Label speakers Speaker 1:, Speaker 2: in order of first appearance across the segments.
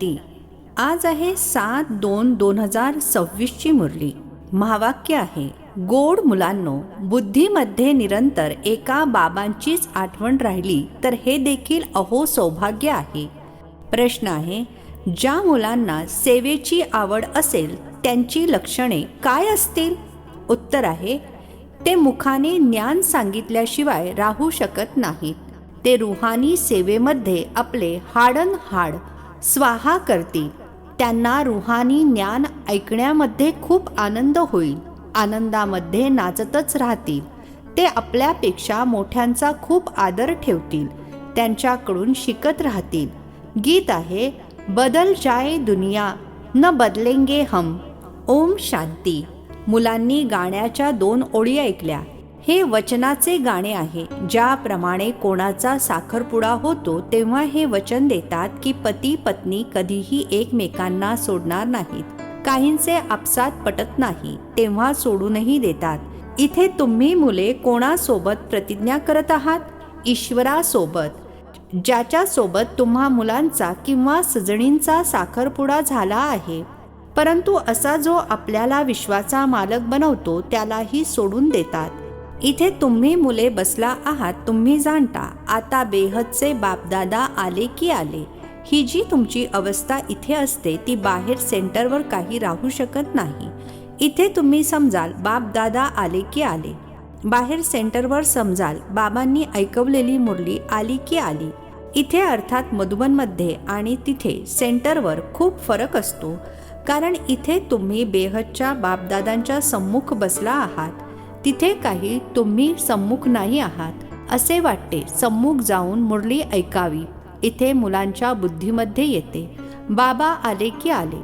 Speaker 1: शांती आज आहे सात दोन दोन हजार सव्वीसची मुरली. महावाक्य आहे गोड मुलांनो बुद्धीमध्ये निरंतर एका बाबांचीच आठवण राहिली तर हे देखील अहो सौभाग्य आहे. प्रश्न आहे ज्या मुलांना सेवेची आवड असेल त्यांची लक्षणे काय असतील? उत्तर आहे ते मुखाने ज्ञान सांगितल्याशिवाय राहू शकत नाहीत. ते रुहानी सेवेमध्ये आपले हाडन हाड स्वाहा करतील त्यांना रुहानी ज्ञान ऐकण्यामध्ये खूप आनंद होईल. आनंदामध्ये नाचतच राहतील ते आपल्यापेक्षा मोठ्यांचा खूप आदर ठेवतील. त्यांच्याकडून शिकत राहतील. गीत आहे बदल जाय दुनिया न बदलेंगे हम. ओम शांती. मुलांनी गाण्याच्या दोन ओळी ऐकल्या. हे वचनाचे गाणे आहे. ज्याप्रमाणे कोणाचा साखरपुडा होतो तेव्हा हे वचन देतात की पती पत्नी कधीही एकमेकांना सोडणार नाहीत. काहींचे आपसात पटत नाही तेव्हा सोडूनही देतात. इथे तुम्ही मुले कोणासोबत प्रतिज्ञा करत आहात? ईश्वरासोबत. ज्याच्यासोबत तुम्हा मुलांचा किंवा सजणींचा साखरपुडा झाला आहे. परंतु असा जो आपल्याला विश्वाचा मालक बनवतो त्यालाही सोडून देतात. इथे तुम्ही मुले बसला आहात तुम्ही जाणता. आता बेहदचे बापदादा आले की आले. ही जी तुमची अवस्था इथे असते ती बाहेर सेंटरवर काही राहू शकत नाही. इथे तुम्ही समजाल बापदादा आले की आले. बाहेर सेंटरवर समजाल बाबांनी ऐकवलेली मुरली आली की आली. इथे अर्थात मधुबनमध्ये आणि तिथे सेंटरवर खूप फरक असतो. कारण इथे तुम्ही बेहदच्या बापदादांच्या सम्मुख बसला आहात. तिथे काही तुम्ही सम्मुख नाही आहात असे वाटते. सम्मुख जाऊन मुरली ऐकावी. इथे मुलांच्या बुद्धीमध्ये येते. बाबा आले की आले.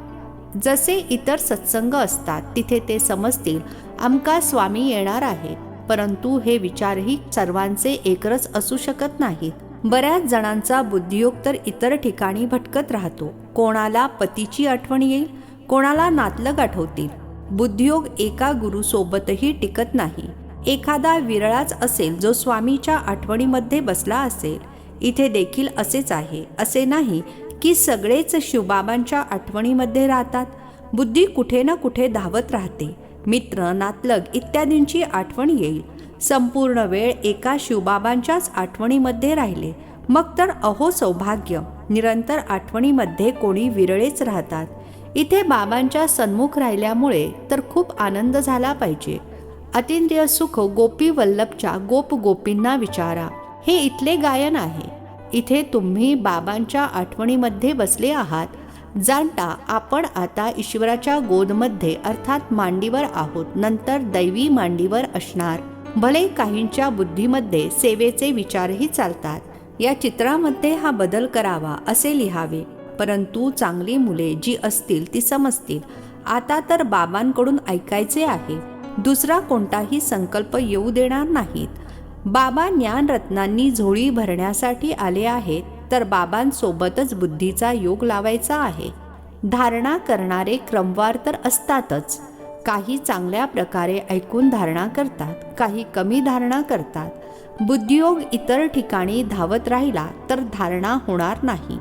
Speaker 1: जसे इतर सत्संग असतात तिथे ते समजतील आमका स्वामी येणार आहे परंतु हे विचारही सर्वांचे एकरच असू शकत नाहीत. बऱ्याच जणांचा बुद्धियोग तर इतर ठिकाणी भटकत राहतो. कोणाला पतीची आठवण येईल? कोणाला नातलग आठवतील? बुद्धियोग एका गुरुसोबतही टिकत नाही. एखादा विरळाच असेल जो स्वामीच्या आठवणीमध्ये बसला असेल इथे देखील असेच आहे असे नाही की सगळेच शिवबाबांच्या आठवणीमध्ये राहतात. बुद्धी कुठे ना कुठे धावत राहते. मित्र नातलग इत्यादींची आठवण येईल. संपूर्ण वेळ एका शिवबाबांच्याच आठवणीमध्ये राहिले. मग तर अहो सौभाग्य निरंतर आठवणीमध्ये कोणी विरळेच राहतात. इथे बाबांच्या सन्मुख राहिल्यामुळे तर खूप आनंद झाला पाहिजे. अतिंद्रिय सुख गोपी वल्लभच्या गोप गोपींना विचारा. हे इथले गायन आहे. इथे तुम्ही बाबांच्या आठवणीमध्ये बसले आहात. जाणता आपण आता ईश्वराच्या गोदमध्ये अर्थात मांडीवर आहोत. नंतर दैवी मांडीवर असणार. भले काहींच्या बुद्धीमध्ये सेवेचे विचारही चालतात. या चित्रामध्ये हा बदल करावा असे लिहावे. परंतु चांगली मुले जी असतील ती समजतील. आता तर बाबांकडून ऐकायचे आहे. दुसरा कोणताही संकल्प येऊ देणार नाहीत. बाबा ज्ञानरत्नांनी झोळी भरण्यासाठी आले आहेत तर बाबांसोबतच बुद्धीचा योग लावायचा आहे. धारणा करणारे क्रमवार तर असतातच. काही चांगल्या प्रकारे ऐकून धारणा करतात काही कमी धारणा करतात. बुद्धियोग इतर ठिकाणी धावत राहिला तर धारणा होणार नाही.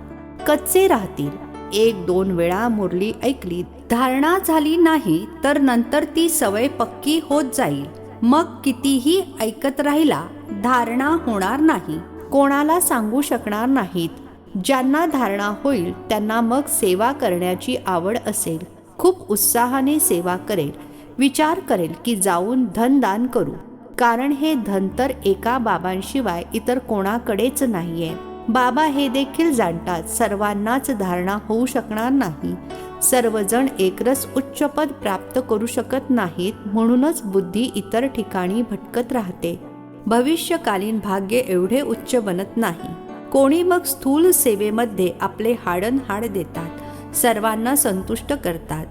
Speaker 1: कच्चे राहतील. एक दोन वेळा मुरली ऐकली धारणा झाली नाही तर नंतर ती सवय पक्की होत जाईल. मग कितीही ऐकत राहिला धारणा होणार नाही. कोणाला सांगू शकणार नाहीत. ज्यांना धारणा होईल त्यांना मग सेवा करण्याची आवड असेल. खूप उत्साहाने सेवा करेल. विचार करेल की जाऊन धनदान करू. कारण हे धन तर एका बाबांशिवाय इतर कोणाकडेच नाही आहे बाबा हे देखील जाणतात सर्वांनाच धारणा होऊ शकणार नाही. सर्वजण एकरस उच्चपद प्राप्त करू शकत नाहीत म्हणूनच बुद्धी इतर ठिकाणी भटकत राहते. भविष्यकालीन भाग्य एवढे उच्च बनत नाही. कोणी मग स्थूल सेवेमध्ये आपले हाडन हाड देतात सर्वांना संतुष्ट करतात.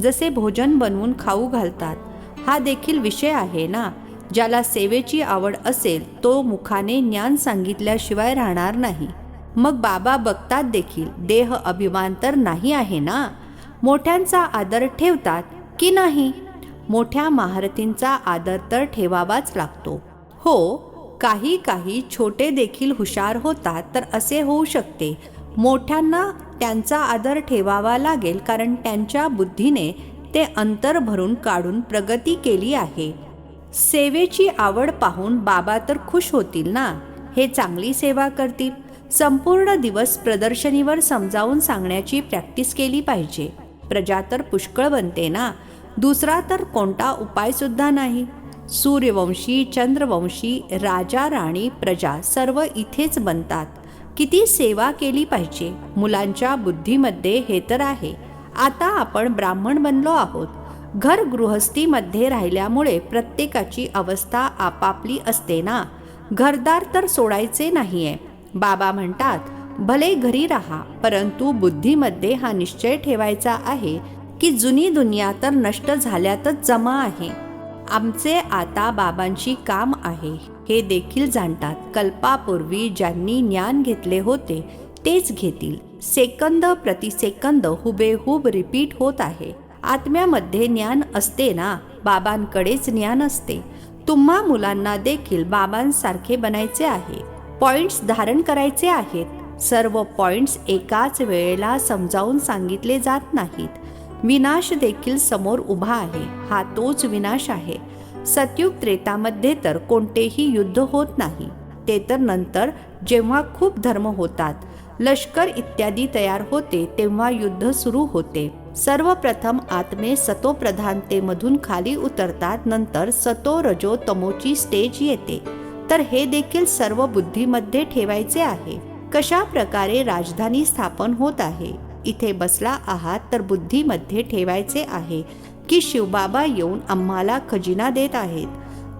Speaker 1: जसे भोजन बनवून खाऊ घालतात हा देखील विषय आहे ना? ज्याला सेवेची आवड असेल तो मुखाने ज्ञान सांगितल्याशिवाय राहणार नाही. मग बाबा बघतात देखील देह अभिमान तर नाही आहे ना? मोठ्यांचा आदर ठेवतात की नाही? मोठ्या महारथींचा आदर तर ठेवावाच लागतो. हो काही काही छोटे देखील हुशार होतात तर असे होऊ शकते. मोठ्यांना त्यांचा आदर ठेवावा लागेल कारण त्यांच्या बुद्धीने ते अंतर भरून काढून प्रगती केली आहे. सेवेची आवड पाहून बाबा तर खुश होतील ना? हे चांगली सेवा करतील. संपूर्ण दिवस प्रदर्शनीवर समजावून सांगण्याची प्रॅक्टिस केली पाहिजे. प्रजा तर पुष्कळ बनते ना? दुसरा तर कोणता उपायसुद्धा नाही. सूर्यवंशी चंद्रवंशी राजा राणी प्रजा सर्व इथेच बनतात. किती सेवा केली पाहिजे? मुलांच्या बुद्धीमध्ये हे तर आहे. आता आपण ब्राह्मण बनलो आहोत. घर गृहस्थीमध्ये राहिल्यामुळे प्रत्येकाची अवस्था आपापली असते ना घरदार तर सोडायचे नाहीये. बाबा म्हणतात भले घरी राहा परंतु बुद्धीमध्ये हा निश्चय ठेवायचा आहे की जुनी दुनिया तर नष्ट झाल्यातच जमा आहे. आमचे आता बाबांची काम आहे. हे देखील जाणतात. कल्पापूर्वी ज्यांनी ज्ञान घेतले होते तेच घेतील. सेकंद प्रतिसेकंद हुबेहूब रिपीट होत आहे. आत्म्यामध्ये ज्ञान असते ना? बाबांकडेच ज्ञान असते. तुम्हा मुलांना देखील बाबांसारखे बनायचे आहे. पॉइंट्स धारण करायचे आहेत. सर्व पॉइंट्स एकाच वेळेला समजावून सांगितले जात नाहीत. विनाश देखील समोर उभा आहे. हा तोच विनाश आहे. सतयुग त्रेतामध्ये तर कोणतेही युद्ध होत नाही. ते तर नंतर जेव्हा खूप धर्म होतात लष्कर इत्यादी तयार होते तेव्हा युद्ध सुरू होते. सर्वप्रथम आत्मे सतोप्रधानतेमधून खाली उतरतात नंतर सतो रजो तमोची स्टेज येते. तर हे देखील सर्व बुद्धीमध्ये ठेवायचे आहे. कशा प्रकारे राजधानी स्थापन होत आहे? इथे बसला आहात तर बुद्धीमध्ये ठेवायचे आहे की शिवबाबा येऊन आम्हाला खजिना देत आहेत.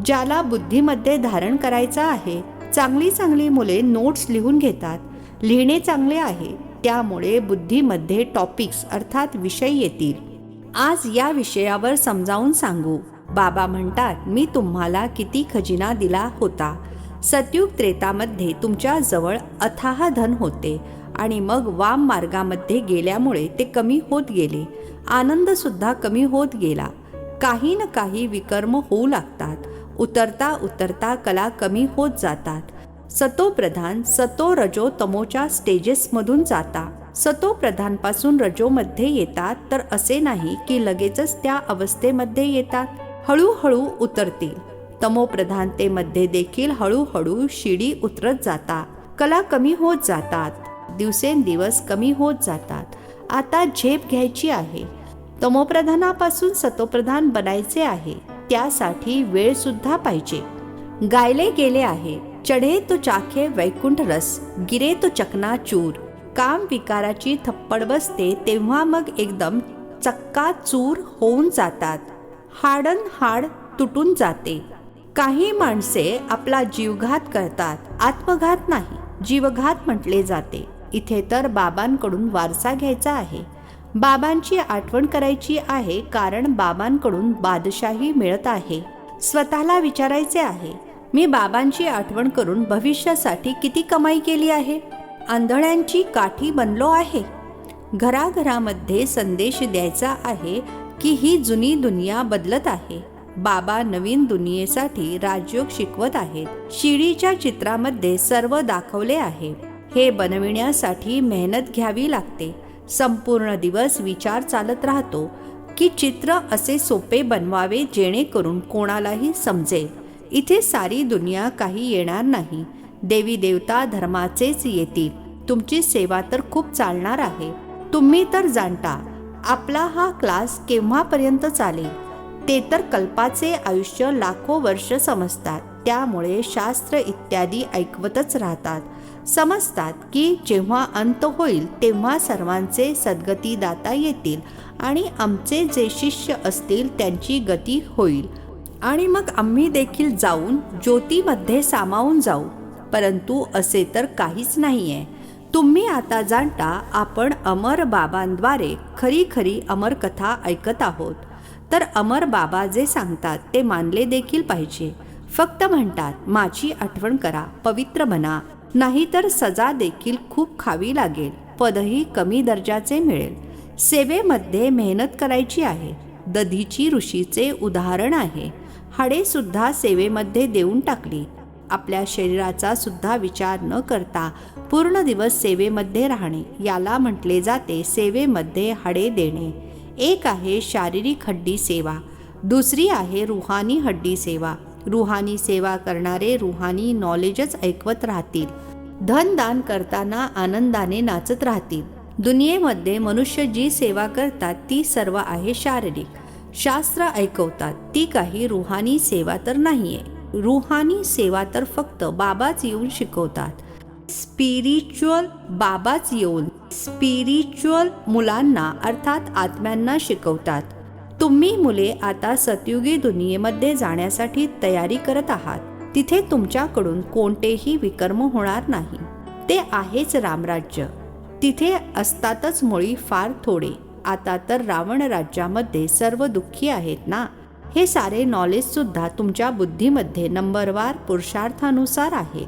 Speaker 1: ज्याला बुद्धीमध्ये धारण करायचं आहे चांगली चांगली मुले नोट्स लिहून घेतात. लिहिणे चांगले आहे. त्यामुळे बुद्धीमध्ये टॉपिक्स अर्थात विषय येतील. आज या विषयावर समजावून सांगू. बाबा म्हणतात मी तुम्हाला किती खजिना दिला होता. सतयुग त्रेतामध्ये तुमच्या जवळ अथाह धन होते. आणि मग वाम मार्गामध्ये गेल्यामुळे ते कमी होत गेले. आनंदसुद्धा कमी होत गेला. काही न काही विकर्म होऊ लागतात. उतरता उतरता कला कमी होत जातात. सतोप्रधान सतो रजो तमोच्या स्टेजेसमधून जाता. सतोप्रधानपासून रजोमध्ये येतात तर असे नाही की लगेचच त्या अवस्थेमध्ये येतात. हळूहळू उतरतील. तमोप्रधानतेमध्ये देखील हळूहळू शिडी उतरत जाता. कला कमी होत जातात. दिवसेंदिवस कमी होत जातात. आता झेप घ्यायची आहे. तमोप्रधानापासून सतोप्रधान बनायचे आहे. त्यासाठी वेळ सुद्धा पाहिजे. गायले गेले आहे. चढे तो चाखे वैकुंठ रस गिरे तो चकना चूर. काम विकाराची थप्पड बसते तेव्हा मग एकदम चक्का चूर होऊन जातात. हाडन हाड तुटून जाते. काही माणसे आपला जीवघात करतात आत्मघात नाही जीवघात म्हटले जाते. इथे तर बाबांकडून वारसा घ्यायचा आहे. बाबांची आठवण करायची आहे कारण बाबांकडून बादशाही मिळत आहे. स्वतःला विचारायचे आहे. मी बाबांची आठवण करून भविष्यासाठी किती कमाई केली आहे? आंधळ्यांची काठी बनलो आहे. घराघरामध्ये संदेश द्यायचा आहे की ही जुनी दुनिया बदलत आहे. बाबा नवीन दुनियेसाठी राजयोग शिकवत आहेत. शिडीच्या चित्रामध्ये सर्व दाखवले आहे. हे बनविण्यासाठी मेहनत घ्यावी लागते. संपूर्ण दिवस विचार चालत राहतो की चित्र असे सोपे बनवावे जेणेकरून कोणालाही समजेल. इथे सारी दुनिया काही येणार नाही. देवी देवता धर्माचेच येतील. तुमची सेवा तर खूप चालणार आहे. तुम्ही तर जाणता आपला हा क्लास केव्हापर्यंत चालेल? ते तर कल्पाचे आयुष्य लाखो वर्ष समजतात. त्यामुळे शास्त्र इत्यादी ऐकवतच राहतात. समजतात की जेव्हा अंत होईल तेव्हा सर्वांचे सद्गती दाता येतील आणि आमचे जे शिष्य असतील त्यांची गती होईल. आणि मग आम्ही देखील जाऊन ज्योतीमध्ये सामावून जाऊ. परंतु असे तर काहीच नाही आहे तुम्ही आता जाणता आपण अमर बाबांद्वारे खरी खरी अमर कथा ऐकत आहोत. तर अमर बाबा जे सांगतात ते मानले देखील पाहिजे. फक्त म्हणतात माझी आठवण करा पवित्र बना नाहीतर सजा देखील खूप खावी लागेल. पदही कमी दर्जाचे मिळेल. सेवेमध्ये मेहनत करायची आहे. दधीची ऋषीचे उदाहरण आहे. हाडेसुद्धा सेवेमध्ये देऊन टाकली. आपल्या शरीराचा सुद्धा विचार न करता पूर्ण दिवस सेवेमध्ये राहणे याला म्हटले जाते सेवेमध्ये हाडे देणे. एक आहे शारीरिक हड्डी सेवा दुसरी आहे रुहानी हड्डी सेवा. रुहानी सेवा करणारे रुहानी नॉलेजच ऐकवत राहतील. धनदान करताना आनंदाने नाचत राहतील. दुनियेमध्ये मनुष्य जी सेवा करतात ती सर्व आहे शारीरिक. शास्त्र ऐकवतात ती काही रुहानी सेवा तर नाहीये. रुहानी सेवा तर फक्त बाबाच येऊन शिकवतात. स्पिरिच्युअल बाबाच येऊन स्पिरिच्युअल मुलांना अर्थात आत्म्यांना शिकवतात. तुम्ही मुले आता सतयुगी दुनियेमध्ये जाण्यासाठी तयारी करत आहात. तिथे तुमच्याकडून कोणतेही विकर्म होणार नाही. ते आहेच रामराज्य. तिथे असतातच मुळी फार थोडे. आता तर रावण राज्यामध्ये सर्व दुःखी आहेत ना? हे सारे नॉलेजसुद्धा तुमच्या बुद्धीमध्ये नंबरवार पुरुषार्थानुसार आहे.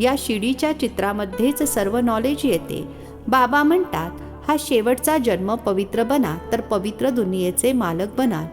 Speaker 1: या शिडीच्या चित्रामध्येच सर्व नॉलेज येते. बाबा म्हणतात हा शेवटचा जन्म पवित्र बना तर पवित्र दुनियेचे मालक बनाल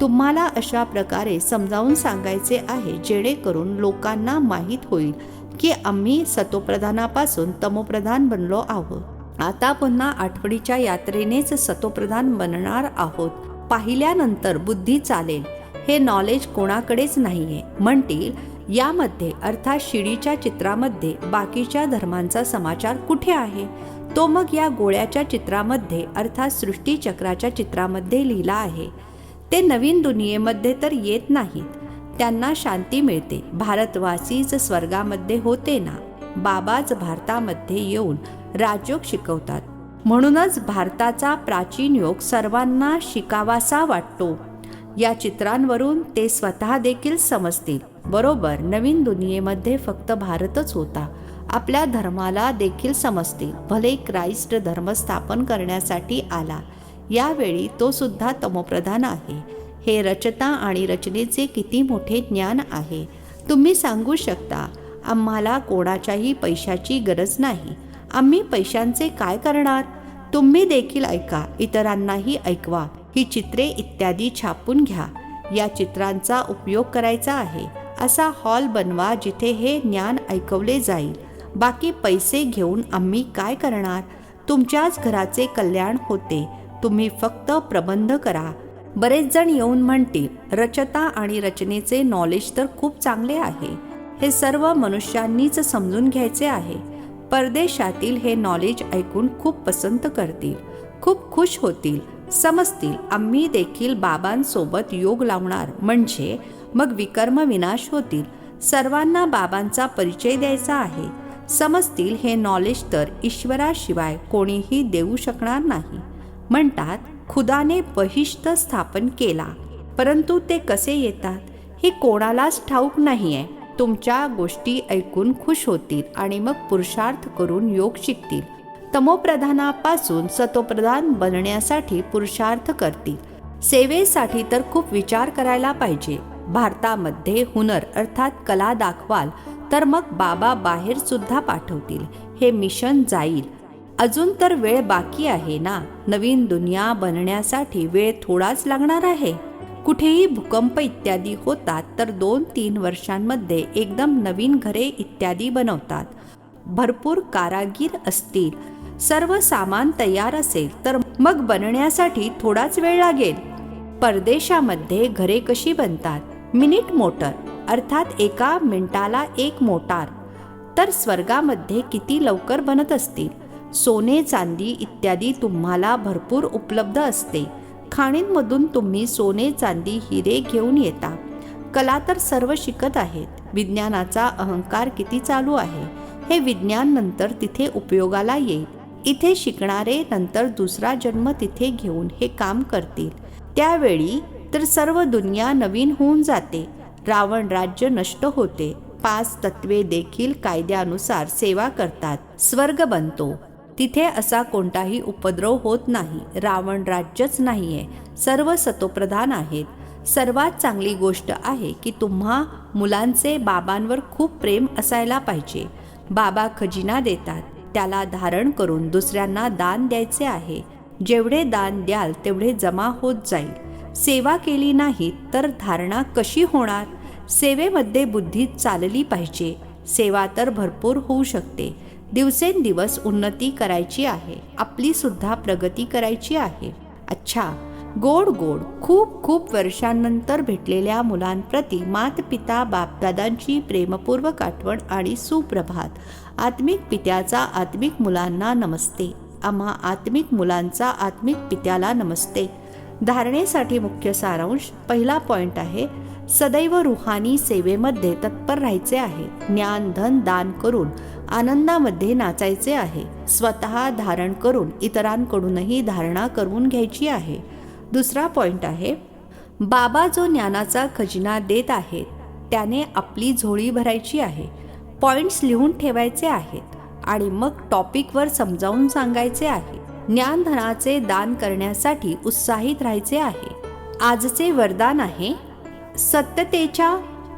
Speaker 1: तुम्हाला अशा प्रकारे समजावून सांगायचे आहे जेणेकरून लोकांना माहीत होईल की आम्ही सतोप्रधानापासून तमोप्रधान बनलो आहोत. आता पुन्हा आठवडीच्या यात्रेनेच सतोप्रधान बनणार आहोत. पाहिल्यानंतर बुद्धी चालेल. हे नॉलेज कोणाकडेच नाहीये. म्हणतील यामध्ये अर्थात शिडीच्या चित्रामध्ये बाकीच्या धर्मांचा समाचार कुठे आहे तो मग या गोळ्याच्या चित्रामध्ये अर्थात सृष्टीचक्राच्या चित्रामध्ये लिहिला आहे. ते नवीन दुनियेमध्ये तर येत नाहीत. त्यांना शांती मिळते. भारतवासीच स्वर्गामध्ये होते ना? बाबाच भारतामध्ये येऊन राजयोग शिकवतात. म्हणूनच भारताचा प्राचीन योग सर्वांना शिकावासा वाटतो. या चित्रांवरून ते स्वतः देखील समजतील. बरोबर नवीन दुनियेमध्ये फक्त भारतच होता. आपल्या धर्माला देखील समजतील. भले क्राइस्ट धर्म स्थापन करण्यासाठी आला यावेळी तो सुद्धा तमोप्रधान आहे. हे रचता आणि रचनेचे किती मोठे ज्ञान आहे. तुम्ही सांगू शकता आम्हाला कोणाच्याही पैशाची गरज नाही. आम्ही पैशांचे काय करणार? तुम्ही देखील ऐका इतरांनाही ऐकवा. ही चित्रे इत्यादी छापून घ्या. या चित्रांचा उपयोग करायचा आहे. असा हॉल बनवा जिथे हे ज्ञान ऐकवले जाईल. बाकी पैसे घेऊन आम्ही काय करणार? तुमच्याच घराचे कल्याण होते. तुम्ही फक्त प्रबंध करा. बरेच जण येऊन म्हणतील रचता आणि रचनेचे नॉलेज तर खूप चांगले आहे. हे सर्व मनुष्यांनीच समजून घ्यायचे आहे. परदेशातील हे नॉलेज ऐकून खूप पसंत करतील खूप खुश होतील समजतील. आम्ही देखील बाबांसोबत योग लावणार. म्हणजे मग विकर्म विनाश होतील. सर्वांना बाबांचा परिचय द्यायचा आहे. समजतील हे नॉलेज तर ईश्वराशिवाय कोणीही देऊ शकणार नाही. म्हणतात खुदाने बहिष्ठ स्थापन केला. परंतु ते कसे येतात? हे कोणालाच ठाऊक नाही आहे तुमच्या गोष्टी ऐकून खुश होतील आणि मग पुरुषार्थ करून योग शिकतील. तमोप्रधानापासून सतोप्रधान बनण्यासाठी पुरुषार्थ करतील. सेवेसाठी तर खूप विचार करायला पाहिजे. भारतामध्ये हुनर अर्थात कला दाखवाल तर मग बाबा बाहेर सुद्धा पाठवतील. हे मिशन जाईल. अजून तर वेळ बाकी आहे ना? नवीन दुनिया बनण्यासाठी वेळ थोडाच लागणार आहे? कुठेही भूकंप इत्यादी होतात तर दोन तीन वर्षांमध्ये एकदम नवीन घरे इत्यादी बनवतात. भरपूर कारागीर असतील. सर्व सामान तयार असेल तर मग बनण्यासाठी थोडाच वेळ लागेल. परदेशामध्ये घरे कशी बनतात? मिनिट मोटर अर्थात एका मिनिटाला एक मोटार. तर स्वर्गामध्ये किती लवकर बनत असतील? सोने चांदी इत्यादी तुम्हाला भरपूर उपलब्ध असते. खाणींमधून तुम्ही सोने चांदी हिरे घेऊन येता. कला तर सर्व शिकत आहेत. विज्ञानाचा अहंकार किती चालू आहे हे विज्ञान नंतर तिथे उपयोगाला येईल. इथे शिकणारे नंतर दुसरा जन्म तिथे घेऊन हे काम करतील. त्यावेळी तर सर्व दुनिया नवीन होऊन जाते. रावण राज्य नष्ट होते. पाच तत्वे देखील कायद्यानुसार सेवा करतात. स्वर्ग बनतो. तिथे असा कोणताही उपद्रव होत नाही. रावण राज्यच नाही आहे सर्व सतोप्रधान आहेत. सर्वात चांगली गोष्ट आहे की तुम्हा मुलांचे बाबांवर खूप प्रेम असायला पाहिजे. बाबा खजिना देतात. त्याला धारण करून दुसऱ्यांना दान द्यायचे आहे. जेवढे दान द्याल तेवढे जमा होत जाईल. सेवा केली नाही तर धारणा कशी होणार? सेवेमध्ये बुद्धी चालली पाहिजे. सेवा तर भरपूर होऊ शकते. दिवसेंदिवस उन्नती करायची आहे. आपली सुद्धा प्रगती करायची आहे. अच्छा गोड गोड खूप खूप वर्षांनंतर भेटलेल्या मुलांप्रती मातपिता बापदादांची प्रेमपूर्वक आठवण आणि सुप्रभात. आत्मिक पित्याचा आत्मिक मुलांना नमस्ते. आम्हा आत्मिक मुलांचा आत्मिक पित्याला नमस्ते. धारणेसाठी मुख्य सारांश पहिला पॉइंट आहे सदैव रुहानी सेवेमध्ये तत्पर राहायचे आहे. ज्ञान धन दान करून आनंदामध्ये नाचायचे आहे. स्वतः धारण करून इतरांकडूनही धारणा करून घ्यायची आहे. दुसरा पॉईंट आहे बाबा जो ज्ञानाचा खजिना देत आहेत त्याने आपली झोळी भरायची आहे. पॉईंट्स लिहून ठेवायचे आहेत आणि मग टॉपिकवर समजावून सांगायचे आहे. ज्ञानधनाचे दान करण्यासाठी उत्साहित राहायचे आहे. आजचे वरदान आहे सत्यतेच्या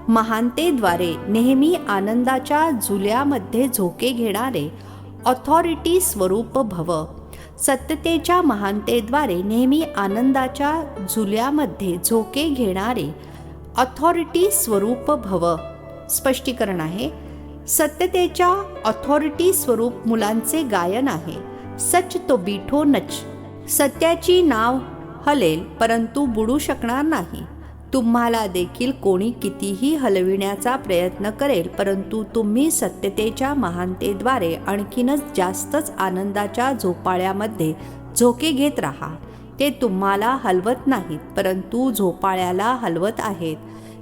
Speaker 1: महानतेद्वारे नेहमी आनंदाच्या झुल्यामध्ये झोके घेणारे ऑथॉरिटी स्वरूप भव. सत्यतेच्या महानतेद्वारे नेहमी आनंदाच्या झुल्यामध्ये झोके घेणारे ऑथॉरिटी स्वरूप भव. स्पष्टीकरण आहे. सत्यतेच्या ऑथॉरिटी स्वरूप मुलांचे गायन आहे. सच तो बिठो नच. सत्याची नाव हलेल परंतु बुडू शकणार नाही. तुम्हाला देखील कोणी कितीही हलविण्याचा प्रयत्न करेल परंतु तुम्ही सत्यतेच्या महानतेद्वारे आणखीनच जास्तच आनंदाच्या झोपाळ्यामध्ये झोके घेत राहा. ते तुम्हाला हलवत नाहीत परंतु झोपाळ्याला हलवत आहेत.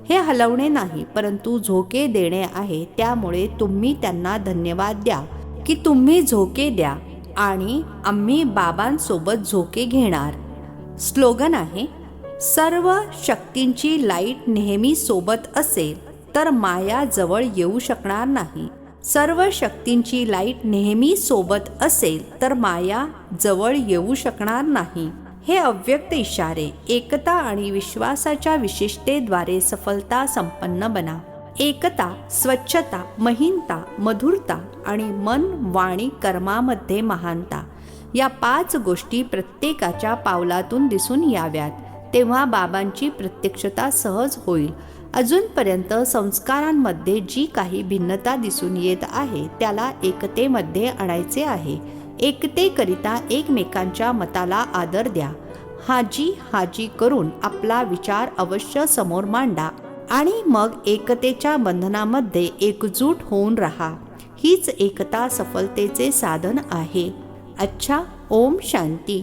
Speaker 1: हे हलवणे नाही परंतु झोके देणे आहे. त्यामुळे तुम्ही त्यांना धन्यवाद द्या की तुम्ही झोके द्या आणि आम्ही बाबांसोबत झोके घेणार. स्लोगन आहे सर्व शक्तींची लाइट नेहमी सोबत असेल तर माया जवळ येऊ शकणार नाही. सर्व शक्तींची लाइट नेहमी सोबत असेल तर माया जवळ येऊ शकणार नाही. हे अव्यक्त इशारे एकता आणि विश्वासाच्या विशिष्टेद्वारे सफलता संपन्न बना. एकता स्वच्छता महिनता मधुरता आणि मन वाणी कर्मामध्ये महानता. या पाच गोष्टी प्रत्येकाच्या पावलातून दिसून याव्यात. तेव्हा बाबांची प्रत्यक्षता सहज होईल. अजूनपर्यंत संस्कारांमध्ये जी काही भिन्नता दिसून येत आहे त्याला एकतेमध्ये आणायचे आहे. एकतेकरिता एकमेकांच्या मताला आदर द्या. हाजी हाजी करून आपला विचार अवश्य समोर मांडा आणि मग एकतेच्या बंधनामध्ये एकजूट होऊन राहा. हीच एकता सफलतेचे साधन आहे. अच्छा ओम शांती.